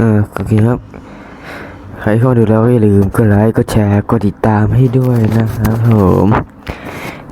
เออโอเคครับ ใครเข้าดูแล้วอย่าลืมกดไลค์กดแชร์กดติดตามให้ด้วยนะครับผม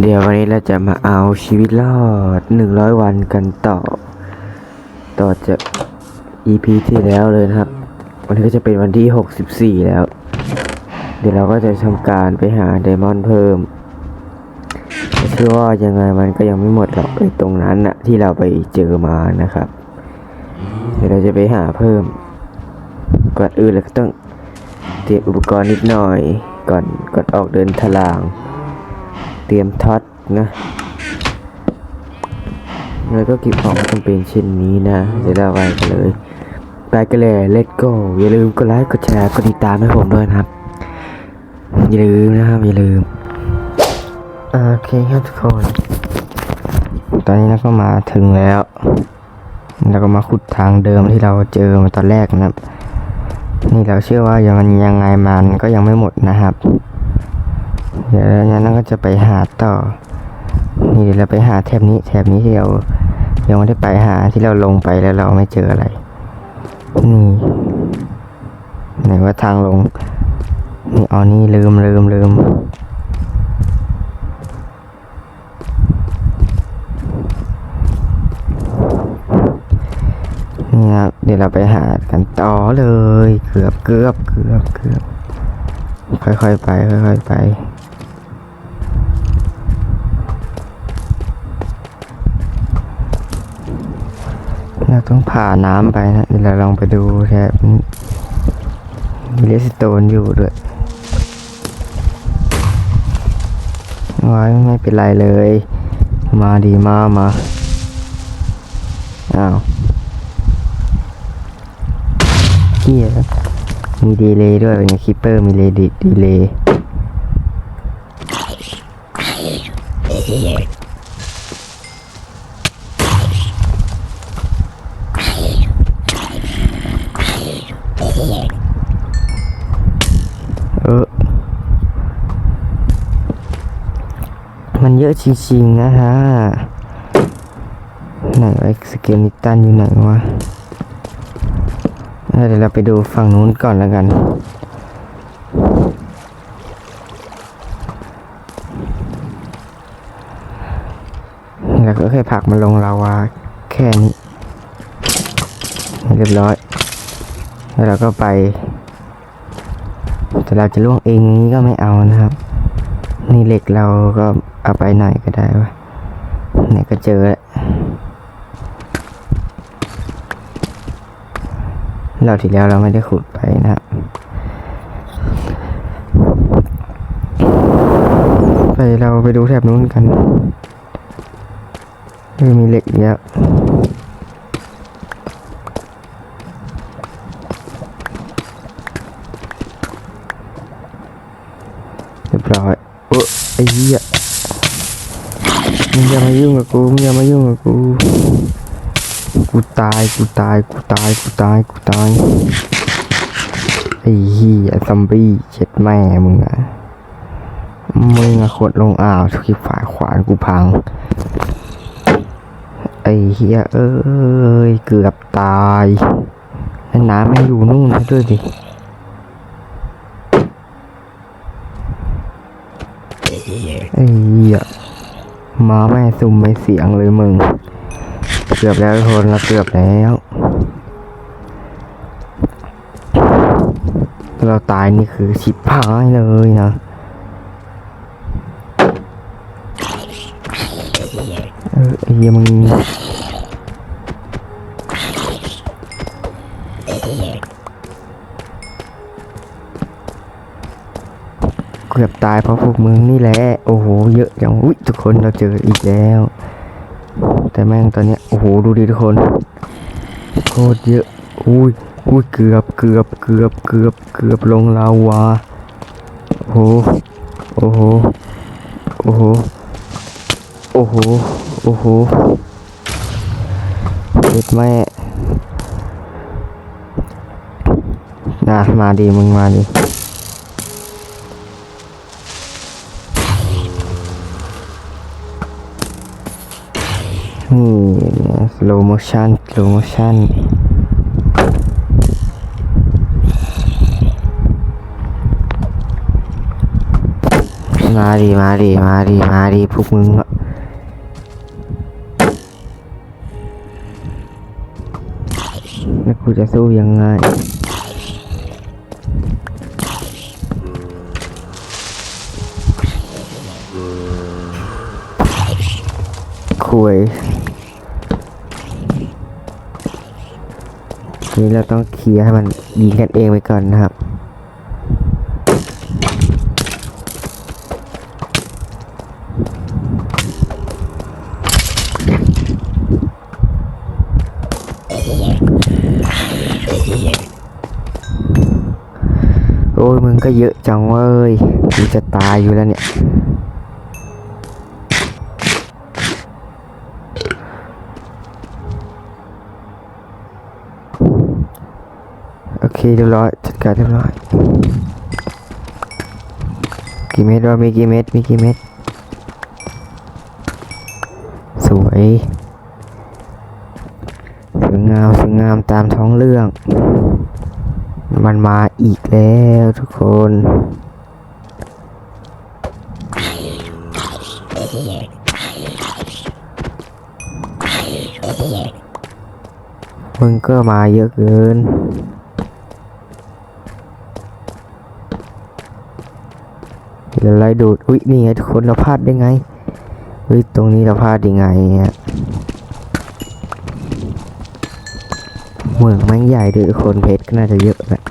เดี๋ยววันนี้เราจะมาเอาชีวิตรอดหนึ่งร้อยวันกันต่อ ต่อจาก EP ที่แล้วเลยนะครับ วันนี้ก็จะเป็นวันที่หกสิบสี่แล้ว เดี๋ยวเราก็จะทำการไปหาไดมอนด์เพิ่มแต่เชื่อว่ายังไงมันก็ยังไม่หมดหรอกไอ้ตรงนั้นอะที่เราไปเจอมานะครับ เดี๋ยวเราจะไปหาเพิ่ม ก่อนอื่นเราก็ต้องเตรียมอุปกรณ์นิดหน่อย ก่อนก่อนออกเดินทลาง เตรียมท็อตนะแล้วก็เก็บของจำเป็นเช่นนี้นะเดี๋ยวเราไปกันเลยไปกันเลย let's go อย่าลืมกดไลค์กดแชร์กดติดตามให้ผมด้วยนะครับ อย่าลืมนะครับอย่าลืมโอเคครับทุกคนตอนนี้เราก็มาถึงแล้ว เราก็มาขุดทางเดิมที่เราเจอมาตอนแรกนะครับ นี่เราเชื่อว่ายังมันยังไงมันก็ยังไม่หมดนะครับ เดี๋ยวนั้นก็จะไปหาต่อ นี่เดี๋ยวเราไปหาแถบนี้แถบนี้ที่เรายังไม่ได้ไปหาที่เราลงไปแล้วเราไม่เจออะไร นี่ไหนว่าทางลง นี่อ๋อนี่ลืมลืมลืม นี่ครับเดี๋ยวเราไปหากันต่อเลย เกือบเกือบเกือบเกือบค่อยๆไปค่อยๆไปเราต้องผ่าน้ำไปนะเดี๋ยวเราลองไปดูแถบมีเลสโตนอยู่ด้วยว้ายไม่เป็นไรเลย มาดีมามาอ้าว เฮียมีดีเลย์ด้วยเป็นคิปเปอร์มีเลย์ดีเลย์เออ มันเยอะจริงๆนะฮะ ไหนวะสเกลิตันอยู่ไหนวะ เดี๋ยวเราไปดูฝั่งนู้นก่อนแล้วกัน แล้วก็แค่ผลักมันลงลาวาแค่นี้ เรียบร้อย แล้วเราก็ไป แต่เราจะล่วงเองงนี้ก็ไม่เอานะครับ นี่เหล็กเราก็เอาไปหน่อยก็ได้วะไหนก็เจอแล้ว เราที่แล้วเราไม่ได้ขุดไปนะครับ ไปเราไปดูแถบนู้นกันมีเหล็กอีกแล้วเรียบร้อยโอ้ไอ้เหี้ยมึงอย่ามายุ่งกับกูมึงอย่ามายุ่งกับกู กูตายกูตายกูตายกูตายกูตายไอ้เหี้ยซอมบี้เช็ดแม่มึงอะมึงอะขดลงอ่าวที่ฝ่ายขวานกูพัง ไอ้เหี้ยเอ้ยเกือบตายแล้น้ำไม่อยู่นู่นด้วยดิไอ้เหี้ยมาแม่ซุ่มไม่เสียงเลยมึง เกือบแล้วทุกคนเราเกือบแล้ว เราตายนี่คือชิบหายเลยนะเออไอ้เหี้ยมึงเกือบตายเพราะพวกมึงนี่แหละ โอ้โห เยอะจัง อุ้ยทุกคนเราเจออีกแล้ว แต่แม่งตอนเนี้ยโอ้โหดูดิทุกคนโคตรเยอะอุ้ยอุ้ยเกือบเกือบเกือบเกือบเกือบลงลาวาโอ้โหโอ้โหโอ้โหโอ้โหโอ้โหเด็ดแม่นะมาดีมึงมาดี นี่สโลโมชันสโลโมชันมาดิมาดิมาดิมาดิพวกมึงอะแล้วกูจะสู้ยังไงคุย นี่เราต้องเคลียร์ให้มันยิงกันเองไปก่อนนะครับโอ้ยมึงก็เยอะจังเว้ยกูจะตายอยู่แล้วเนี่ย เคเรียบร้อยจัดการเรียบร้อย กี่เม็ดวะมีกี่เม็ดมีกี่เม็ดสวยสวยงามสวยงามตามท้องเรื่อง มันมาอีกแล้วทุกคนมึงก็มาเยอะเกิน เดี๋ยวไล่ดูดอุ้ยนี่ไงทุกคนเราพลาดได้ไงเฮ้ยตรงนี้เราพลาดยังไงเนี่ยเมืองแม่งใหญ่ด้วยคนเพชรก็น่าจะเยอะแหละ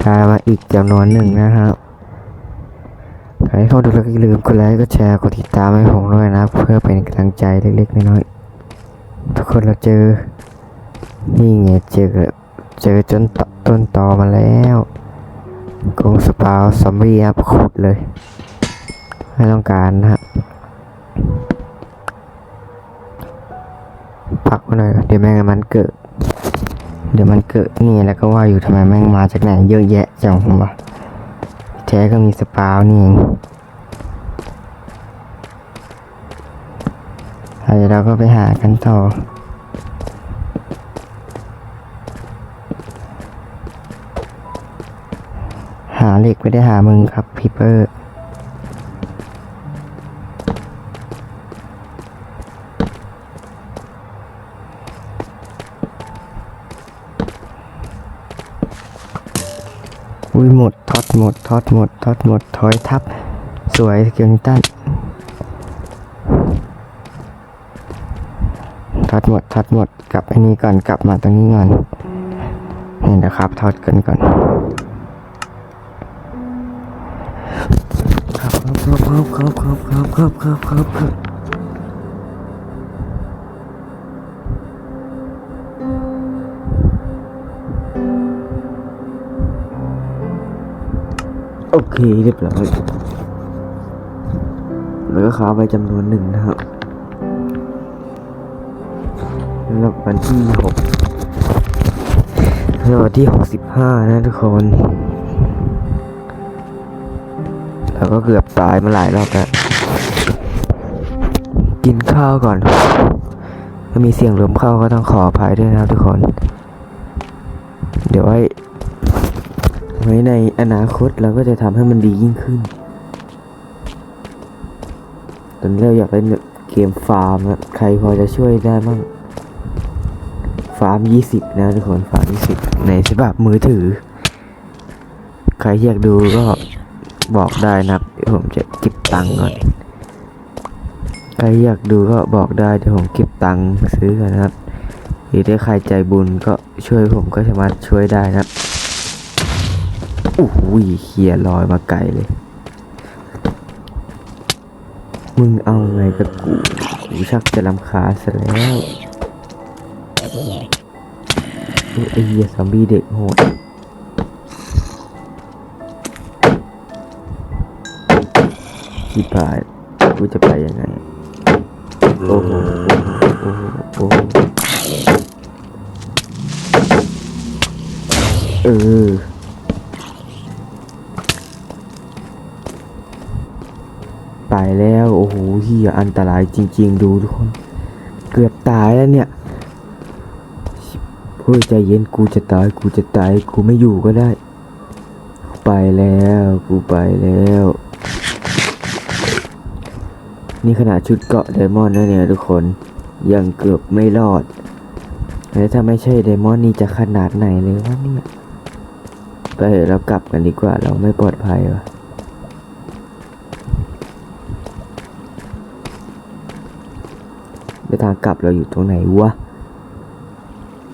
ได้มาอีกจำนวนหนึ่งนะครับใครเข้าดูแล้วก็ลืมกดไลค์กดแชร์กดติดตามให้ผมด้วยนะ เพื่อเป็นกำลังใจเล็กๆน้อยๆทุกคนเราเจอ นี่ไงเจอเจอจนตต้นตอมาแล้ว กงสปาวซอมบี้ครับขุดเลย ไม่ต้องการนะฮะพักมาหน่อยเดี๋ยวแม่งมันเกิด เดี๋ยวมันเกิดนี่แล้วก็ว่าอยู่ทำไมแม่งมาจากไหนเยอะแยะจังผมวะแท้ก็มีสปาวนี่เองเดี๋ยวเราก็ไปหากันต่อ หา เหล็กไม่ได้หามึงครับพีเปอร์อุ้ยหมดทอดหมดทอดหมดทอดหมดถอยทับ สวยสกิลนิตันทอดหมดทอดหมดกลับอันนี้ก่อนกลับมาตรงนี้ก่อนนี่นะครับทอดกันก่อน ครับครับครับครับครับครับครับโอเคเรียบร้อยแล้วก็ค้าไปจำนวนหนึ่งนะครับแล้ววันที่หกแล้ววันที่หกสิบห้านะทุกคน แล้วก็เกือบตายมาหลายรอบแล้ว กินข้าวก่อนถ้ามีเสียงลมเข้าก็ต้องขออภัยด้วยนะครับทุกคน เดี๋ยวไว้ไว้ในอนาคตเราก็จะทำให้มันดียิ่งขึ้น ตอนนี้เราอยากเล่นเกมฟาร์มอะใครพอจะช่วยได้บ้างฟาร์มยี่สิบนะทุกคนฟาร์มยี่สิบในฉบับมือถือ ใครอยากดูก็ บอกได้นะครับเดี๋ยวผมจะเก็บตังค์ก่อนใครอยากดูก็บอกได้เดี๋ยวผมเก็บตังค์ซื้อกันนะครับหรือถ้าใครใจบุญก็ช่วยผมก็สามารถช่วยได้นะครับโอ้โหเขียลอยมาไกลเลย มึงเอาไงกับกูกูชักจะลำคาซะแล้วโอ้ยไอ้เหี้ยซอมบี้เด็กโหด ที่ผ่านกูจะไปยังไง โอ้โห โอ้โหโอ้โหเออตายแล้ว โอ้โหเฮียอันตรายจริง ๆ ดูทุกคน เกือบตายแล้วเนี่ยเฮ้ยใจเย็นกูจะตายกูจะตายกูไม่อยู่ก็ได้ ไปแล้ว กูไปแล้ว นี่ขนาดชุดเกาะไดมอนด์นะเนี่ยทุกคนยังเกือบไม่รอดแล้วถ้าไม่ใช่ไดมอนด์นี่จะขนาดไหนเลยวะเนี่ยไปเรากลับกันดีกว่าเราไม่ปลอดภัยวะทางกลับเราอยู่ตรงไหนวะ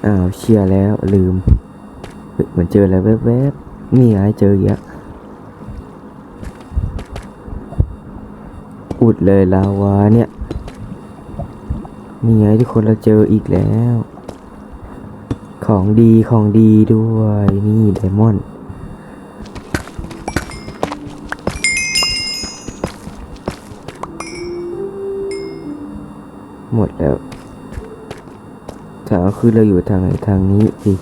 อ้าวเชียร์แล้วลืมเฮ้ยเหมือนเจออะไรแวบๆนี่ไงเจอเยอะ อุดเลยลาวาเนี่ยนี่ไงทุกคนเราเจออีกแล้ว ของดีของดีด้วยนี่ไดมอนด์หมดแล้วทางคือเราอยู่ทางไหนทางนี้สิ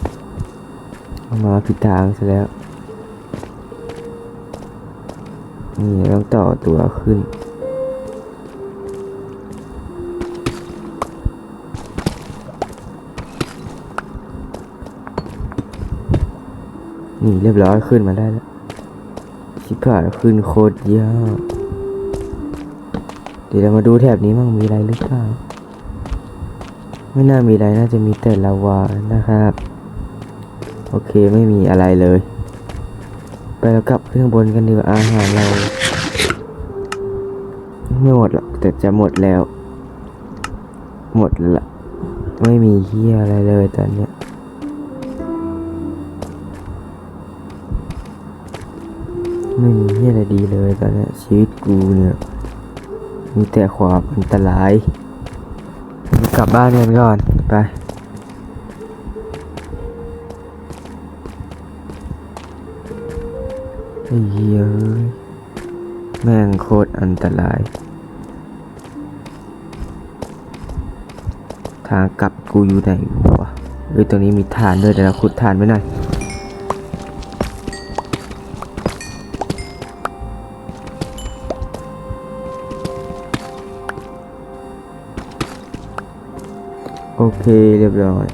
มาผิดทางซะแล้ว นี่ต้องต่อตัวขึ้น นี่เรียบร้อยขึ้นมาได้แล้วชิบหายขึ้นโคตรยากเดี๋ยวเรามาดูแถบนี้มั่งมีอะไรหรือเปล่า ไม่น่ามีอะไรน่าจะมีแต่ลาวานะครับ โอเคไม่มีอะไรเลย ไปเรากลับขึ้นข้างบนกันดีกว่าอาหารเรา ไม่หมดหรอกแต่จะหมดแล้ว หมดละ ไม่มีเฮียอะไรเลยตอนเนี้ย ไม่มีอะไรดีเลยตอนนี้ชีวิตกูเนี่ย มีแต่ความอันตรายกลับบ้านกันก่อนไปไอ้เยเอ้ยแม่งโคตรอันตราย ทางกลับกูอยู่ไหนวะเอ้ยตรงนี้มีฐานด้วยเดี๋ยวเราขุดฐานไว้หน่อย โอเคเรียบร้อย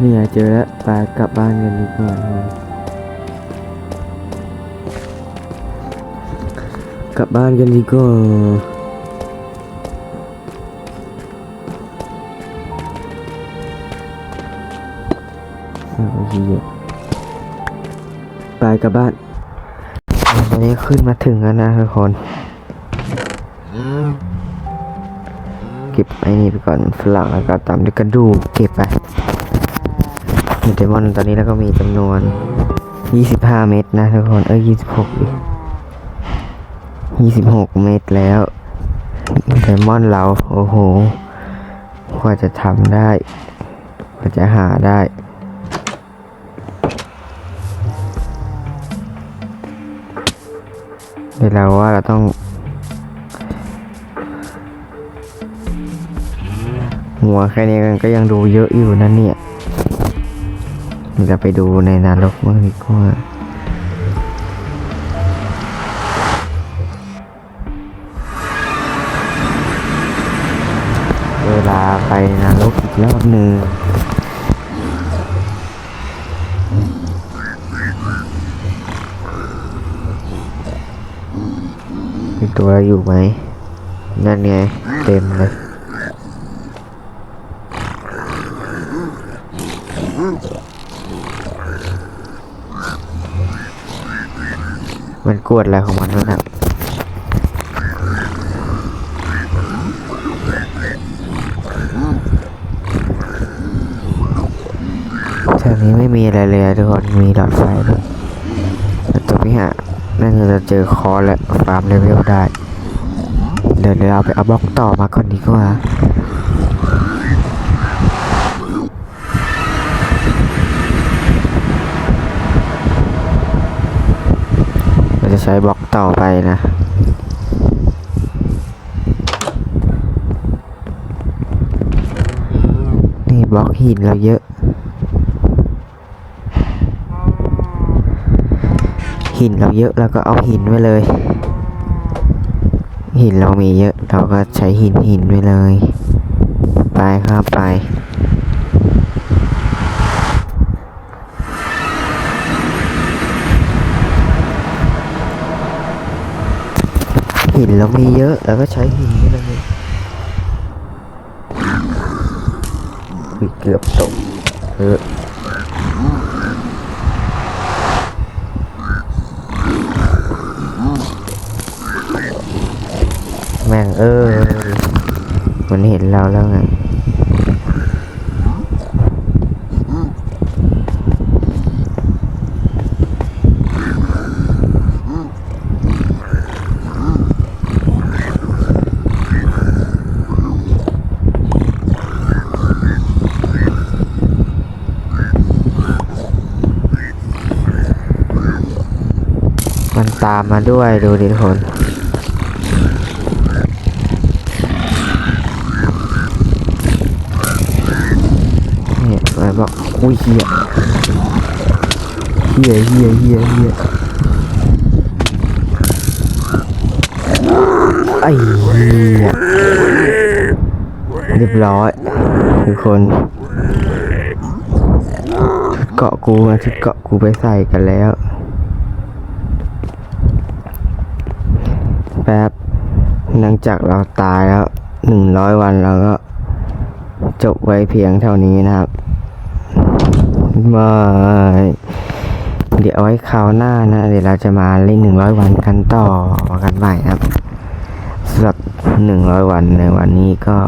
นี่ไงเจอแล้วไปกลับบ้านกันดีกว่านะกลับบ้านกันดีกว่า ไปกลับบ้านตอนนี้ขึ้นมาถึงแล้วนะทุกคนเก็บไอ้นี่ไปก่อนฝรั่งแล้วก็ตามด้วยกระดูกเก็บไปมีเดมอนตอนนี้แล้วก็มีจำนวน 25 เม็ดนะทุกคนเอ้ย26ดิ26 เม็ดแล้วเดมอนเราโอ้โหกว่าจะทำได้กว่าจะหาได้ เดี๋ยวเราว่าเราต้องหัวแค่นี้กันก็ยังดูเยอะอยู่นะเนี่ยเราจะไปดูในนรกบ้างดีกว่าเวลาไปนรกอีกรอบหนึ่ง ตัวอยู่ไหม นั่นไง เต็มเลยมันกวดอะไรของมันวะนะแถวนี้ไม่มีอะไรเลยทุกคน มีหลอดไฟด้วยต่ตรงนี้ฮะ นั่นคือจะเจอคอและฟาร์มเลเวลได้ เดี๋ยวเดี๋ยวเราไปเอาบล็อกต่อมาก่อนดีกว่าเราจะใช้บล็อกต่อไปนะนี่บล็อกหินเราเยอะ หินเราเยอะแล้วก็เอาหินไว้เลย หินเรามีเยอะเราก็ใช้หินหินไว้เลย ไปครับไปหินเรามีเยอะเราก็ใช้หินไว้เลยอุ๊ยเกือบตกเออ แม่งเออ มันเห็นเราแล้วไงมันตามมาด้วยดูดิทุกคน เนี่ยมันบ อกอุ้ยเฮียเฮียเฮียเฮียเฮียไอ้เฮียเรียบร้อยทุกคนชุดเกาะกูนะชุดเกาะกูไปใส่กันแล้วแป๊บหลังจากเราตายแล้วหนึ่งร้อยวันเราก็จบไว้เพียงเท่านี้นะครับ บายเดี๋ยวเอาไว้คราวหน้านะ เดี๋ยวเราจะมาเล่นหนึ่งร้อยวันกันต่อกันใหม่ครับสำหรับหนึ่งร้อยวันในวันนี้ก็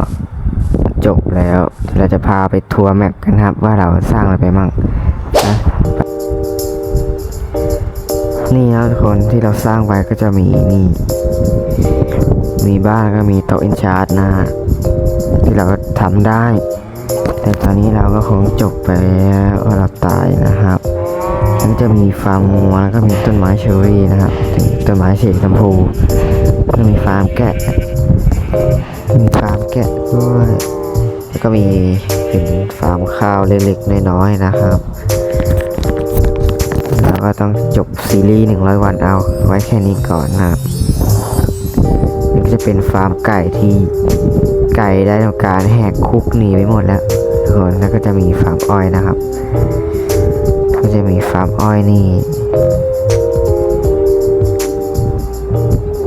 จบแล้ว เราจะพาไปทัวร์แมปกันครับ ว่าเราสร้างอะไรไปมั่งนะนี่นะทุกคนที่เราสร้างไว้ก็จะมีนี่ มีบ้านก็มีโต๊ะอินชาร์ดนะฮะที่เราก็ทำได้ แต่ตอนนี้เราก็คงจบไปแล้วเราตายนะครับแล้วก็จะมีฟาร์มงัวแล้วก็มีต้นไม้เชอรี่นะครับต้นไม้สีชมพูแล้วก็มีฟาร์มแกะ มีฟาร์มแกะด้วยแล้วก็มีเป็นฟาร์มข้าวเล็กๆน้อยๆนะครับเราก็ต้องจบซีรีส์100 วันเอาไว้แค่นี้ก่อนนะครับนี่จะเป็นฟาร์มไก่ที่ไก่ได้ทำการแหกคุกหนีไปหมดแล้ว ทุกคนแล้วก็จะมีฟาร์มอ้อยนะครับ ก็จะมีฟาร์มอ้อยนี่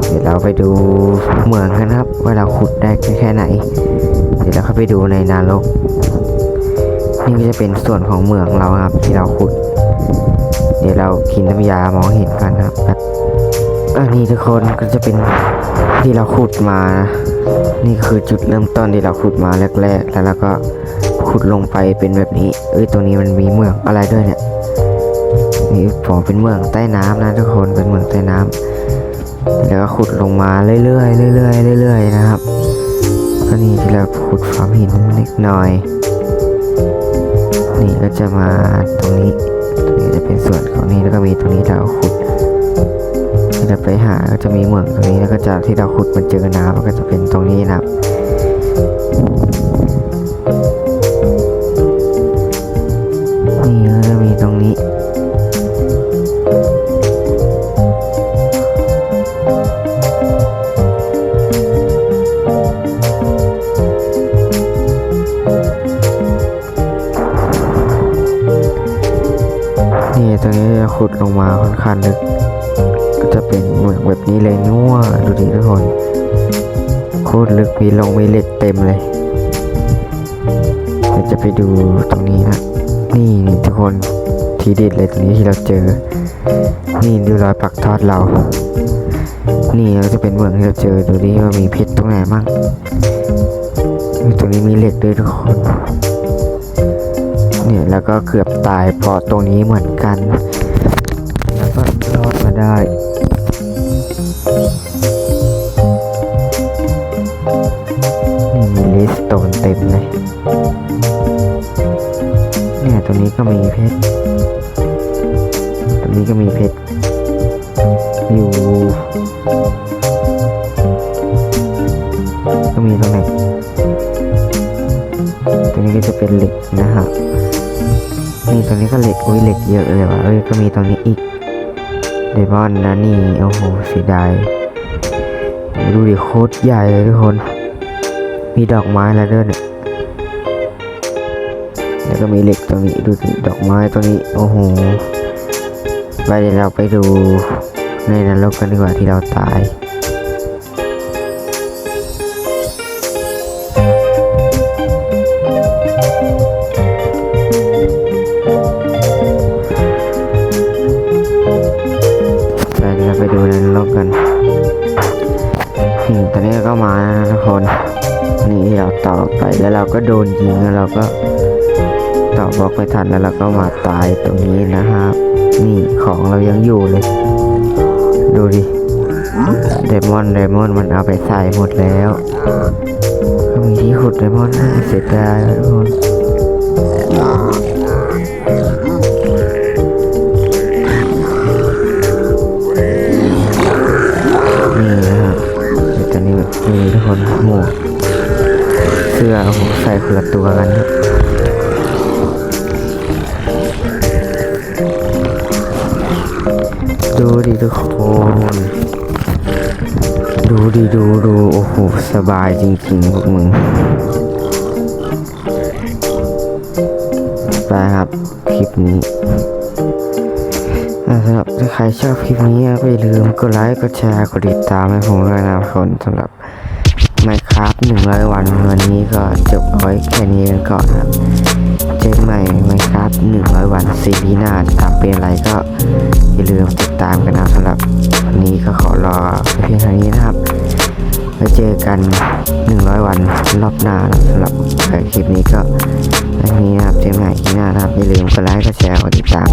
เดี๋ยวเราไปดูเหมืองกันครับ ว่าเราขุดได้แค่ไหน เดี๋ยวเราเข้าไปดูในนรกนี่ก็จะเป็นส่วนของเหมืองเราครับ ที่เราขุด เดี๋ยวเรากินน้ำยามองเห็นกันครับอันนี้ทุกคนก็จะเป็นที่เราขุดมานะนี่คือจุดเริ่มต้นที่เราขุดมาแรกๆ แล้วเราก็ ขุดลงไปเป็นแบบนี้ เอ้ยตรงนี้มันมีเมืองอะไรด้วยเนี่ยนี่ผมเป็นเมืองใต้น้ำนะทุกคนเป็นเมืองใต้น้ำแล้วก็ขุดลงมาเรื่อยๆเรื่อยๆเรื่อยๆนะครับก็นี่ที่เราขุดฟาร์มหินเล็กน้อย นี่ก็จะมาตรงนี้ตรงนี้จะเป็นส่วนของนี่แล้วก็มีตรงนี้เราขุดที่เราไปหาก็จะมีเหมืองตรงนี้แล้วก็จากที่เราขุดมันเจอน้ำมันก็จะเป็นตรงนี้นะครับ ลึกมีเหล็กเต็มเลยเดี๋ยวจะไปดูตรงนี้นะ นี่นี่ทุกคนทีเด็ดเลยตรงนี้ที่เราเจอ นี่ดูรอยปักทอดเรา นี่ก็จะเป็นเหมืองที่เราเจอดูดิว่ามีเพชรตรงไหนบ้างตรงนี้มีเหล็กด้วยทุกคนเนี่ยแล้วก็เกือบตายเพราะตรงนี้เหมือนกัน แล้วก็รอดมาได้ มิสโตนเต็มเลย เนี่ยตรงนี้ก็มีเพชรตรงนี้ก็มีเพชร อยู่ ก็มีตรงไหนตรงนี้ก็จะเป็นเหล็กนะครับนี่ตรงนี้ก็เหล็ก อุ้ยเหล็กเยอะเลยว่ะ เอ้ย ก็มีตรงนี้อีกเดมอนนะนี่ โอ้โหเสียดายดูดิโคตรใหญ่เลยทุกคน มีดอกไม้แล้วด้วยเนี่ยแล้วก็มีเหล็กตรงนี้ดูดอกไม้ตรงนี้โอ้โหไปเดี๋ยวเราไปดูในนรกกันดีกว่าที่เราตาย ทันแล้วเราก็มาตายตรงนี้นะครับ นี่ของเรายังอยู่เลย ดูดิเดมอนเดมอนมันเอาไปใส่หมดแล้วมีที่ขุดเดมอนน่าเสียดายทุกคนนี่นะครับตอนนี้มีทุกคนหมวกเสื้อใส่คนละตัวกันนะ ดูดิทุกคน ดูดิดูดูโอ้โห สบายจริงๆพวกมึง ไปครับ คลิปนี้สำหรับถ้าใครชอบคลิปนี้ก็อย่าลืมกดไลค์กดแชร์กดติดตามให้ผมด้วยนะครับคนสำหรับ Minecraft 100 วันวันนี้ก็จบไว้แค่นี้ก่อนครับ เจอกันใหม่ไหมครับ 100 วันซีรีส์หน้าตามเป็นอะไรก็อย่าลืมติดตามกันนะสำหรับวันนี้ก็ขอรอเพียงเท่านี้นะครับไว้เจอกัน 100 วันรอบหน้านะสำหรับคลิปนี้ก็อันนี้นะครับเจอกันใหม่ที่หน้านะครับอย่าลืมกดไลค์กดแชร์กดติดตาม